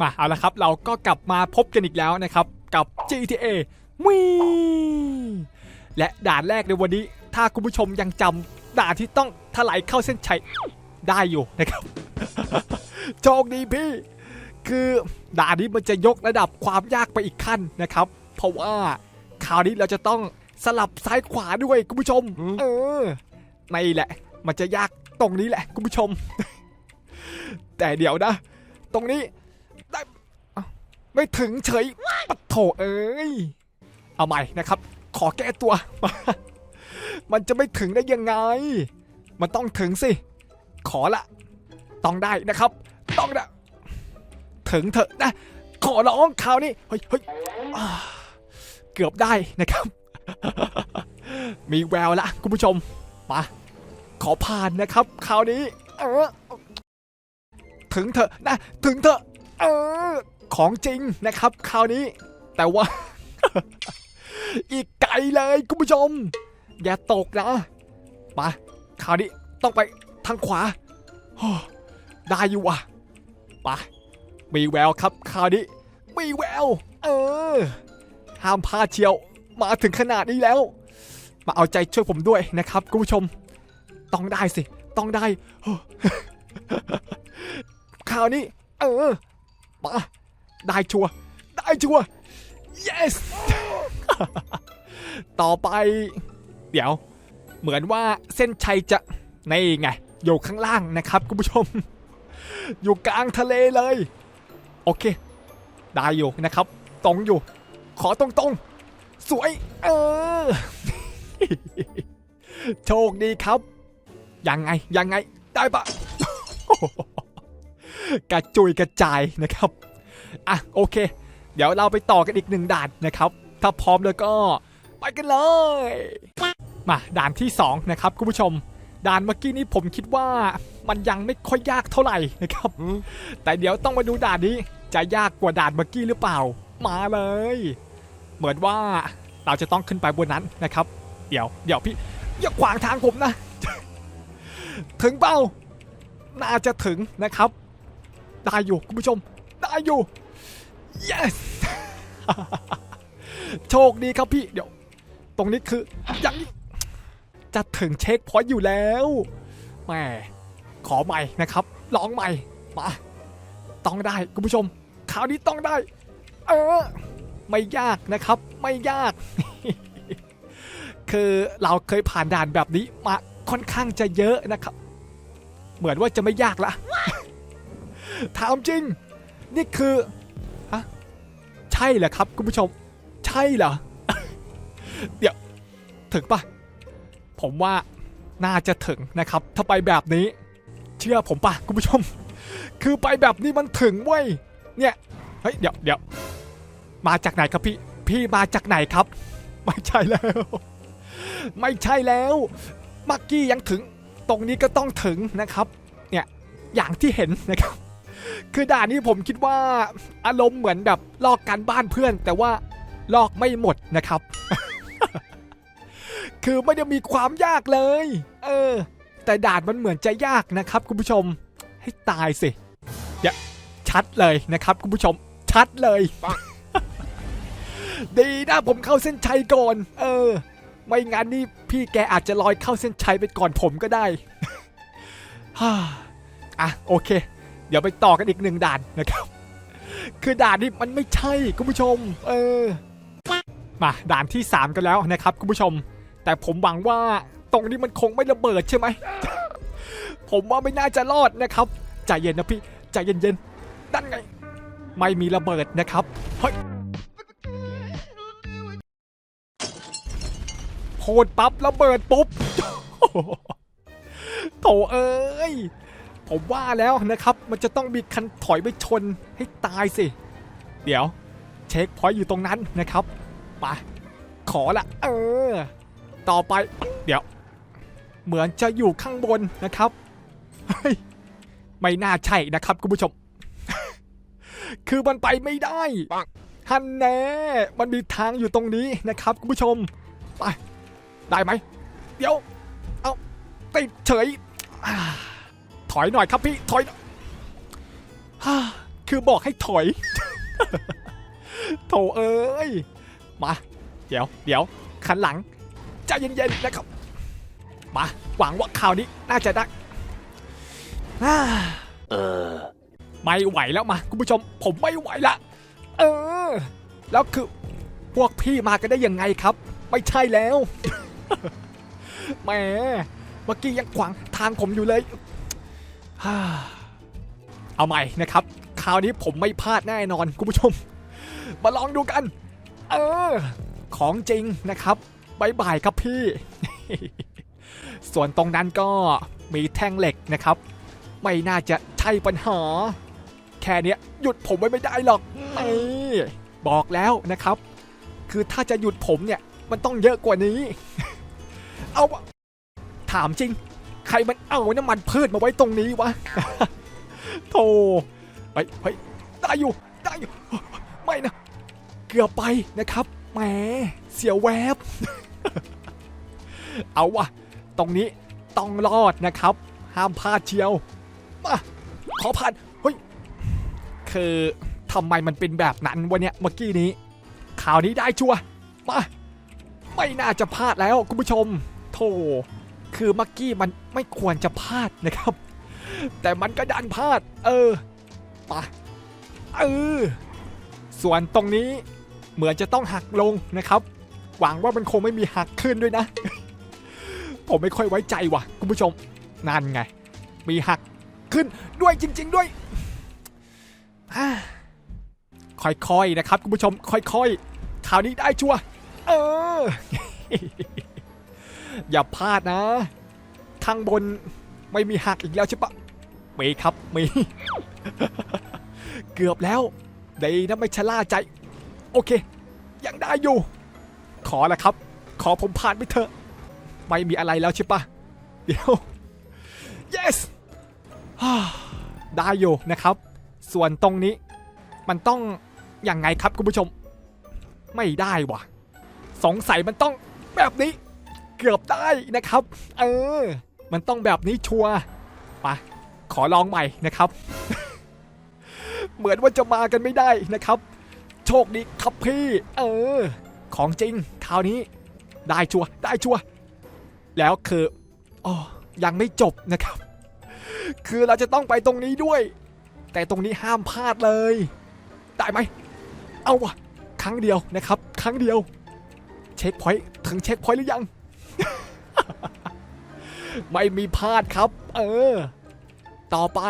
มาเอาละครับ เราก็กลับมาพบกันอีกแล้วนะครับ กับ GTA วีและด่านแรกในวันนี้ ถ้าคุณผู้ชมยังจำด่านที่ต้องถลายเข้าเส้นชัยได้อยู่นะครับโชคดีพี่ คือด่านนี้มันจะยกระดับความยากไปอีกขั้นนะครับ เพราะว่าคราวนี้เราจะต้องสลับซ้ายขวาด้วยคุณผู้ชม เออไม่แหละ มันจะยากตรงนี้แหละคุณผู้ชม แต่เดี๋ยวนะ ตรงนี้ได้เอ้า ไม่ถึงเฉยปะโถเอ้ย เอาใหม่นะครับ ขอแก้ตัว มันจะไม่ถึงได้ยังไง มันต้องถึงสิ ขอละ ต้องได้นะครับ ต้องได้ถึงเถอะนะ ขอร้องคราวนี้ เฮ้ยเฮ้ยอ่เกือบได้นะครับ มีแววละคุณผู้ชม มา ขอผ่านนะครับคราวนี้ เออ ถึงเถอะนะ ถึงเถอะ เออ ของจริงนะครับ คราวนี้ แต่ว่า อีกไกลเลยคุณผู้ชม อย่าตกนะมาคราวนี้ต้องไปทางขวาได้อยู่ว่ะไปมีแววครับคราวนี้มีแวว เออ ห้ามพลาดเชียว มาถึงขนาดนี้แล้ว มาเอาใจช่วยผมด้วยนะครับคุณผู้ชม ต้องได้สิ ต้องได้คราวนี้ เออมา ได้ชัวร์ได้ชัวร์ yes ต่อไป เดี๋ยว เหมือนว่าเส้นชัยจะในไงอยู่ข้างล่างนะครับคุณผู้ชม อยู่กลางทะเลเลย โอเค ได้อยู่นะครับ ตรงอยู่ ขอตรงๆสวย เออ โชคดีครับ ยังไง ยังไง ได้ปะกระจุยกระจายนะครับ อะโอเค เดี๋ยวเราไปต่อกันอีกหนึ่งด่านนะครับ ถ้าพร้อมแล้วก็ไปกันเลย มาด่านที่ 2 นะครับคุณผู้ชม ด่านเมื่อกี้นี้ผมคิดว่ามันยังไม่ค่อยยากเท่าไหร่นะครับ แต่เดี๋ยวต้องมาดูด่านนี้ จะยากกว่าด่านเมื่อกี้หรือเปล่า มาเลย เหมือนว่าเราจะต้องขึ้นไปบนนั้นนะครับ เดี๋ยวเดี๋ยวพี่อย่าขวางทางผมนะ ถึงเป้า น่าจะถึงนะครับ ได้อยู่คุณผู้ชม ได้อยู่ yes โชคดีครับพี่ เดี๋ยว ตรงนี้คือยังจะถึงเช็คพอยต์อยู่แล้วแหมขอใหม่นะครับ ลองใหม่ มา ต้องได้คุณผู้ชม คราวนี้ต้องได้ เออ ไม่ยากนะครับ ไม่ยาก คือเราเคยผ่านด่านแบบนี้มาค่อนข้างจะเยอะนะครับ เหมือนว่าจะไม่ยากละถามจริง นี่คือฮะใช่เหรอครับคุณผู้ชม ใช่เหรอ เดี๋ยว ถึงปะผมว่าน่าจะถึงนะครับ ถ้าไปแบบนี้ เชื่อผมปะคุณผู้ชม คือไปแบบนี้มันถึงเว้ยเนี่ยเฮ้ยเดี๋ยวเดี๋ยวมาจากไหนครับพี่พี่มาจากไหนครับ ไม่ใช่แล้ว ไม่ใช่แล้วมักกี้ยังถึง ตรงนี้ก็ต้องถึงนะครับ เนี่ยอย่างที่เห็นนะครับ คือด่านนี้ผมคิดว่าอารมณ์เหมือนแบบลอกการบ้านเพื่อน แต่ว่าลอกไม่หมดนะครับ คือไม่ได้มีความยากเลย เออ แต่ด่านมันเหมือนจะยากนะครับ คุณผู้ชม ให้ตายสิเดี๋ยวชัดเลยนะครับ คุณผู้ชม ชัดเลย ดีนะผมเข้าเส้นชัยก่อน เออ ไม่งั้นนี่พี่แกอาจจะลอยเข้าเส้นชัยไปก่อนผมก็ได้ฮ่าอะโอเค เดี๋ยวไปต่อกันอีกหนึ่งด่านนะครับ คือด่านนี้มันไม่ใช่คุณผู้ชม เออ มาด่านที่ 3 กันแล้วนะครับคุณผู้ชม แต่ผมหวังว่าตรงนี้มันคงไม่ระเบิดใช่ไหม ผมว่าไม่น่าจะรอดนะครับ ใจเย็นนะพี่ใจเย็นๆนั่นไง ไม่มีระเบิดนะครับ เฮ้ยโพดปั๊บระเบิดปุ๊บโถเอ้ย ผมว่าแล้วนะครับ มันจะต้องมีคันถอยไปชนให้ตายสิ เดี๋ยว เช็คพอยต์อยู่ตรงนั้นนะครับไปขอละ เออ ต่อไป เดี๋ยว เหมือนจะอยู่ข้างบนนะครับเฮ้ยไม่น่าใช่นะครับคุณผู้ชม คือมันไปไม่ได้ฮันแน่ มันมีทางอยู่ตรงนี้นะครับคุณผู้ชม ไป ได้ไหม เดี๋ยว เอาติดเฉยอ่า ถอยหน่อยครับพี่ ถอยฮ่าคือบอกให้ถอย โถเอ้ย มา เดี๋ยว เดี๋ยว ขันหลัง ใจเย็นๆนะครับ มา หวังว่าข่าวนี้น่าจะได้อ่า Uh. ไม่ไหวแล้วมา คุณผู้ชม ผมไม่ไหวละ เออ แล้วคือ พวกพี่มากันได้ยังไงครับ ไม่ใช่แล้ว แหม เมื่อกี้ยังขวางทางผมอยู่เลย เอาใหม่นะครับ คราวนี้ผมไม่พลาดแน่นอนคุณผู้ชม มาลองดูกัน เออ ของจริงนะครับบายบายครับพี่ ส่วนตรงนั้นก็มีแท่งเหล็กนะครับ ไม่น่าจะใช่ปัญหา แค่เนี้ยหยุดผมไว้ไม่ได้หรอกนี่บอกแล้วนะครับ คือถ้าจะหยุดผมเนี่ย มันต้องเยอะกว่านี้ เอาถามจริง ใครมันเอาน้ำมันพืชมาไว้ตรงนี้วะโธ่เฮ้ยเฮ้ยได้อยู่ได้อยู่ไม่นะ เกือบไปนะครับแหมเสียวแวบ เอาวะตรงนี้ต้องรอดนะครับ ห้ามพลาดเชียวมาขอผ่านเฮ้ยคือทำไมมันเป็นแบบนั้นวะเนี่ยเมื่อกี้นี้ข่าวนี้ได้ชัวร์มาไม่น่าจะพลาดแล้วคุณผู้ชม โธ่ คือมื่อกี้มันไม่ควรจะพลาดนะครับ แต่มันก็ดันพลาด เออมาเออส่วนตรงนี้เหมือนจะต้องหักลงนะครับ หวังว่ามันคงไม่มีหักขึ้นด้วยนะ ผมไม่ค่อยไว้ใจว่ะ คุณผู้ชมนั่นไง มีหักขึ้นด้วยจริง ๆ ด้วยอ่าค่อยๆนะครับ คุณผู้ชม ค่อยๆข่าวนี้ได้ชัวเออ อย่าพลาดนะ ข้างบนไม่มีหักอีกแล้วใช่ปะมีครับมี เกือบแล้วดีนะไม่ชะล่าใจ โอเค ยังได้อยู่ ขอละครับ ขอผมผ่านไปเถอะ ไม่มีอะไรแล้วใช่ปะเดี๋ยว yes ได้อยู่นะครับ ส่วนตรงนี้ มันต้องยังไงครับคุณผู้ชม ไม่ได้วะสงสัยมันต้องแบบนี้ เกือบได้นะครับ เออ มันต้องแบบนี้ชัวร์มาขอลองใหม่นะครับ เหมือนว่าจะมากันไม่ได้นะครับ โชคดีครับพี่ เออ ของจริงคราวนี้ ได้ชัวร์ได้ชัวร์แล้วคืออ๋อยังไม่จบนะครับ คือเราจะต้องไปตรงนี้ด้วย แต่ตรงนี้ห้ามพลาดเลย ได้ไหม เอาวะครั้งเดียวนะครับ ครั้งเดียว เช็คพอยต์ถึงเช็คพอยต์หรือยัง ไม่มีพลาดครับ เออ ต่อไป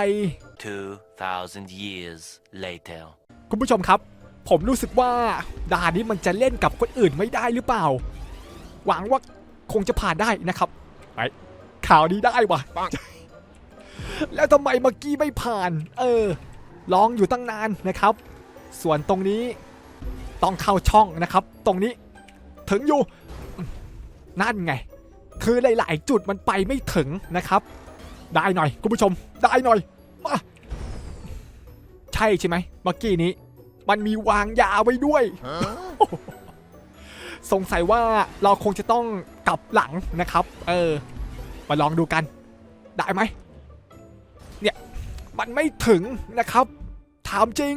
2,000 years later. คุณผู้ชมครับ ผมรู้สึกว่าด่านนี้มันจะเล่นกับคนอื่นไม่ได้หรือเปล่า หวังว่าคงจะผ่านได้นะครับไปข่าวนี้ได้วะแล้วทำไมเมื่อกี้ไม่ผ่าน เออ ลองอยู่ตั้งนานนะครับ ส่วนตรงนี้ต้องเข้าช่องนะครับ ตรงนี้ ถึงอยู่ นั่นไง คือหลาย ๆ จุดมันไปไม่ถึงนะครับ ได้หน่อยคุณผู้ชม ได้หน่อยมาใช่ใช่ไหมเมื่อกี้นี้ มันมีวางยาไว้ด้วย สงสัยว่าเราคงจะต้องกลับหลังนะครับ เออ มาลองดูกัน ได้ไหมเนี่ย มันไม่ถึงนะครับ ถามจริง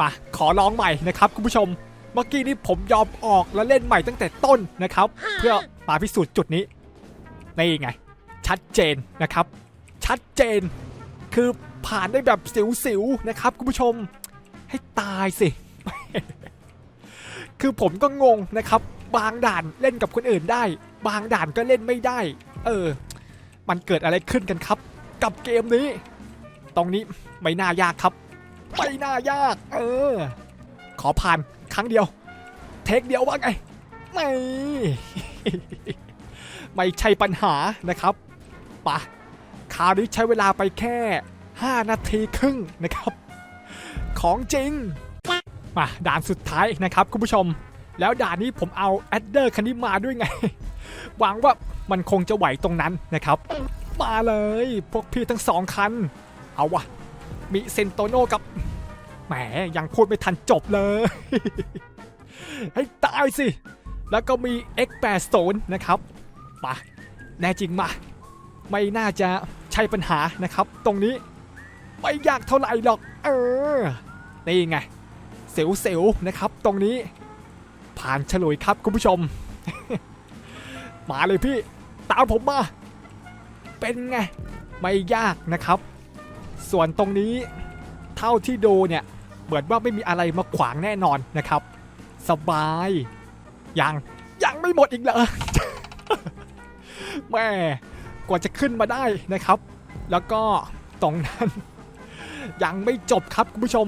มาขอลองใหม่นะครับคุณผู้ชม เมื่อกี้นี้ผมยอมออกแล้วเล่นใหม่ตั้งแต่ต้นนะครับ เพื่อมาพิสูจน์จุดนี้นี่ไง ชัดเจนนะครับ ชัดเจน คือผ่านได้แบบสิวๆนะครับคุณผู้ชมให้ตายสิ คือผมก็งงนะครับ บางด่านเล่นกับคนอื่นได้ บางด่านก็เล่นไม่ได้ เออ มันเกิดอะไรขึ้นกันครับ กับเกมนี้ ตรงนี้ไม่น่ายากครับ ไม่น่ายาก เออ ขอผ่าน ครั้งเดียว เทคเดียวว่าไง ไม่ ไม่ใช่ปัญหานะครับปะคราวนี้ใช้เวลาไปแค่ 5 นาทีครึ่งนะครับ ของจริง มาด่านสุดท้ายนะครับคุณผู้ชม แล้วด่านนี้ผมเอาแอดเดอร์คันนี้มาด้วยไง หวังว่ามันคงจะไหวตรงนั้นนะครับ มาเลย พวกพี่ทั้งสองคัน เอาวะ มีเซนโตโนกับ แหมยังพูดไม่ทันจบเลย ให้ตายสิ แล้วก็มี X80 นะครับมาแน่จริงมา ไม่น่าจะใช่ปัญหานะครับ ตรงนี้ ไม่ยากเท่าไหร่หรอก เออ นี่ไง เสียวๆนะครับ ตรงนี้ ผ่านฉลุยครับคุณผู้ชม มาเลยพี่ ตามผมมา เป็นไง ไม่ยากนะครับ ส่วนตรงนี้เท่าที่ดูเนี่ย เหมือนว่าไม่มีอะไรมาขวางแน่นอนนะครับ สบาย ยัง ยังไม่หมดอีกเหรอแม่กว่าจะขึ้นมาได้นะครับ แล้วก็ตรงนั้น ยังไม่จบครับคุณผู้ชม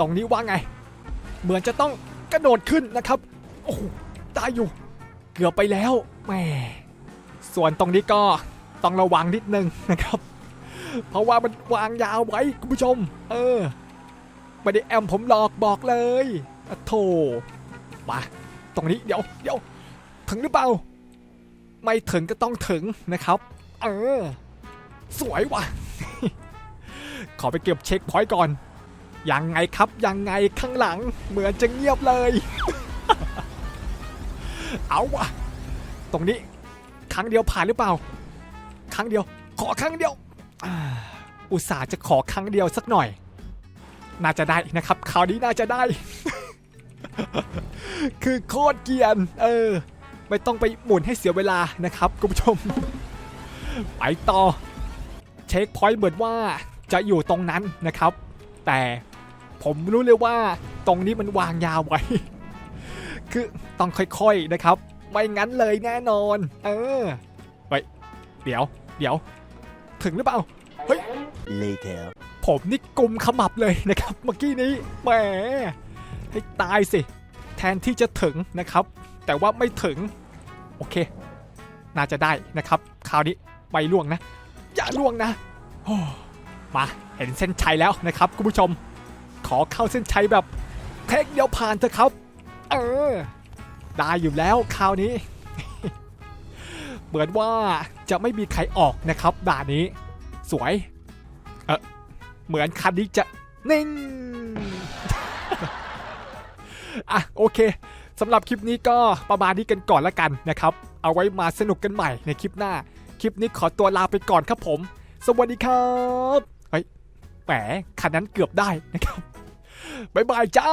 ตรงนี้ว่าไง เหมือนจะต้องกระโดดขึ้นนะครับ โอ้โหได้อยู่ เกือบไปแล้วแม่ส่วนตรงนี้ก็ต้องระวังนิดนึงนะครับ เพราะว่ามันวางยาวไว้คุณผู้ชม เออไม่ได้แอมผมหลอกบอกเลยอะโถมาตรงนี้เดี๋ยวเดี๋ยวถึงหรือเปล่า ไม่ถึงก็ต้องถึงนะครับ เออ สวยว่ะ ขอไปเก็บเช็คพอยต์ก่อน ยังไงครับยังไงข้างหลัง เหมือนจะเงียบเลย เอาว่ะ ตรงนี้ ครั้งเดียวผ่านหรือเปล่า ครั้งเดียว ขอครั้งเดียว อุตส่าห์จะขอครั้งเดียวสักหน่อย น่าจะได้นะครับ คราวนี้น่าจะได้ คือโคตรเกียน เออ ไม่ต้องไปหมุนให้เสียเวลานะครับคุณผู้ชม ไปต่อ เช็คพอยต์เหมือนว่าจะอยู่ตรงนั้นนะครับ แต่ผมรู้เลยว่าตรงนี้มันวางยาวไว้ คือต้องค่อยๆนะครับ ไม่งั้นเลยแน่นอน เออไปเดี๋ยว เดี๋ยว ถึงหรือเปล่า Later. ผมนี่กุมขมับเลยนะครับเมื่อกี้นี้ แหม ให้ตายสิ แทนที่จะถึงนะครับ แต่ว่าไม่ถึง โอเค น่าจะได้นะครับ คราวนี้ไม่ล่วงนะ อย่าล่วงนะโอ้มาเห็นเส้นชัยแล้วนะครับคุณผู้ชม ขอเข้าเส้นชัยแบบเทคเดียวผ่านเถอะครับ เออ ได้อยู่แล้วคราวนี้ เหมือนว่าจะไม่มีใครออกนะครับด่านนี้ สวย เออเหมือนคันนี้จะนิ่งอะโอเคสำหรับคลิปนี้ก็ประมาณนี้กันก่อนละกันนะครับ เอาไว้มาสนุกกันใหม่ในคลิปหน้า คลิปนี้ขอตัวลาไปก่อนครับผม สวัสดีครับเฮ้ยแหมคันนั้นเกือบได้นะครับบ๊ายบายจ้า